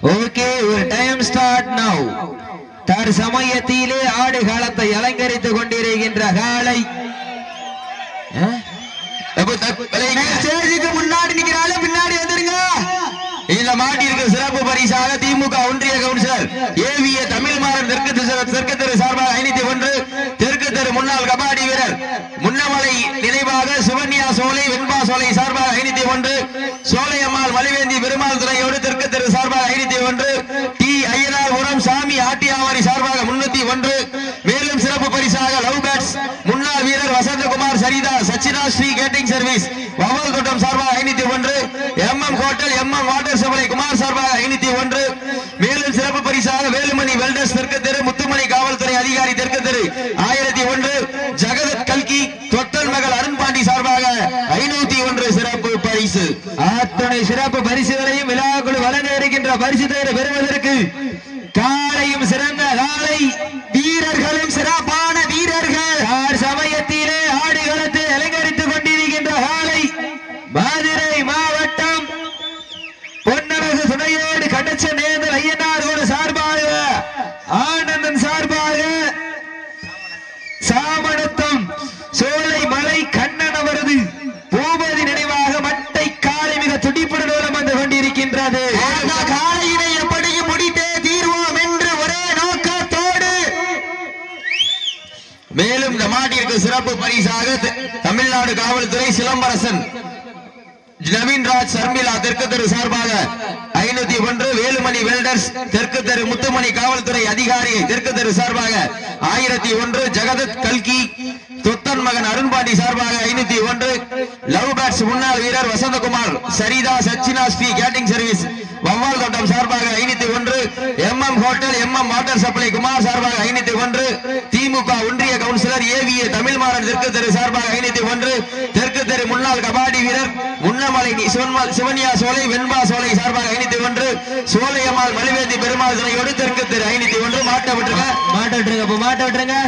Okay ஒரு time start now தர் சமயத்திலே ஆடு காலத்தை அலங்கரித்துக் கொண்டிருக்கின்ற காலை. முன்னாடி நிக்கிறாள் பின்னாடி வந்துருங்க. இந்த மாட்டிற்கு சிறப்பு பரிசாக திமுக ஒன்றிய கவுன்சிலர் ஏவிய தமிழ் மாறன் தெற்கு தெற்கு தெரு சார்பாக ஐநூத்தி ஒன்று தெற்கு தெரு முன்னாள் கபாடி வீரர் முன்னமலை நினைவாக சுவன்யா சோலை வெண்பா சோலை சார்பாக ஐநூத்தி ஒன்று சோலையம்மாள் மலிவேந்தி பெருமாள் துறையோடு தெற்கு தெரு சார்பாக ஐநூத்தி ஒன்று. டி. ஐயனார் உரம் சாமி ஆட்டியாவாரி சார்பாக முன்னூத்தி ஒன்று. மேலும் சிறப்பு பரிசாக லவ் பேட்ஸ். முன்னாள் வீரர் வசந்தகுமார் சரிதா சச்சினா ஸ்ரீ கேட்டிங் சர்வீஸ். வவல் தோட்டம் சார்பாக ஐநூத்தி ஒன்று. M. M. Hotel M. M. Water supply Kumar சார்பாக ஐநூத்தி ஒன்று. மேலும் சிறப்பு பரிசாக வேலுமணி வெல்டர்ஸ் தெற்கு தெரு முத்துமணி காவல்துறை அதிகாரி தெற்கு தெரு ஆயிரத்தி ஒன்று ஜெகதத் கல்கி தொட்டல் மகள் அருண்பாண்டி சார்பாக ஐநூத்தி ஒன்று சிறப்பு பரிசு அத்தனை சிறப்பு பரிசுகளையும் விழாக்குழு வழங்க இருக்கின்ற பரிசு தேர்வு பெறுவதற்கு காலையும் சிறந்த காலை இந்த சிறப்பு பரிசாக தமிழ்நாடு காவல்துறை சிலம்பரசன் நவீன்ராஜ் சர்மிளா தெற்கு தெரு சார்பாக ஐநூத்தி ஒன்று வேலுமணி வெல்டர்ஸ் தெற்கு தெரு முத்துமணி காவல்துறை அதிகாரி தெற்கு தெரு சார்பாக ஆயிரத்தி ஒன்று ஜெகதத் கல்கி தொத்தன் மகன் அருண்பாண்டி சார்பாக ஐநூத்தி ஒன்று லவ் பேட்ஸ் முன்னாள் வீரர் வசந்தகுமார் சரிதா சச்சினா ஸ்ரீ கேட்டிங் சர்வீஸ் வவ்வால் தோட்டம் சார்பாக ஐநூத்தி ஒன்று M M hotel M M water supply Kumar சார்பாக ஐநூத்தி ஒன்று. திமுக ஒன்றிய கவுன்சிலர் ஏவிஏ தமிழ்மாறன் தெற்கு தெரு சார்பாக ஐநூத்தி ஒன்று. தெற்கு தெரு முன்னாள் கபாடி வீரர் முன்னமலை சிவன்யா சோலை வெண்பா சோலை சார்பாக ஐநூத்தி ஒன்று. சோலையம்மாள் மலிவேந்தி பெருமாள் துணையோடு தெற்கு தெரு ஐநூத்தி ஒன்று. மாட்ட விட்டுருங்க. மாட்ட விட்டுருங்க மாட்ட விட்டுருங்க.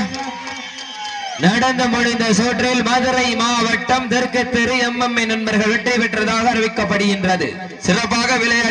நடந்து முடிந்த சோற்றில் மதுரை மாவட்டம் தெற்கு தெரு எம்எம்ஏ நண்பர்கள் வெற்றி பெற்றதாக அறிவிக்கப்படுகின்றது. சிறப்பாக விளையாடி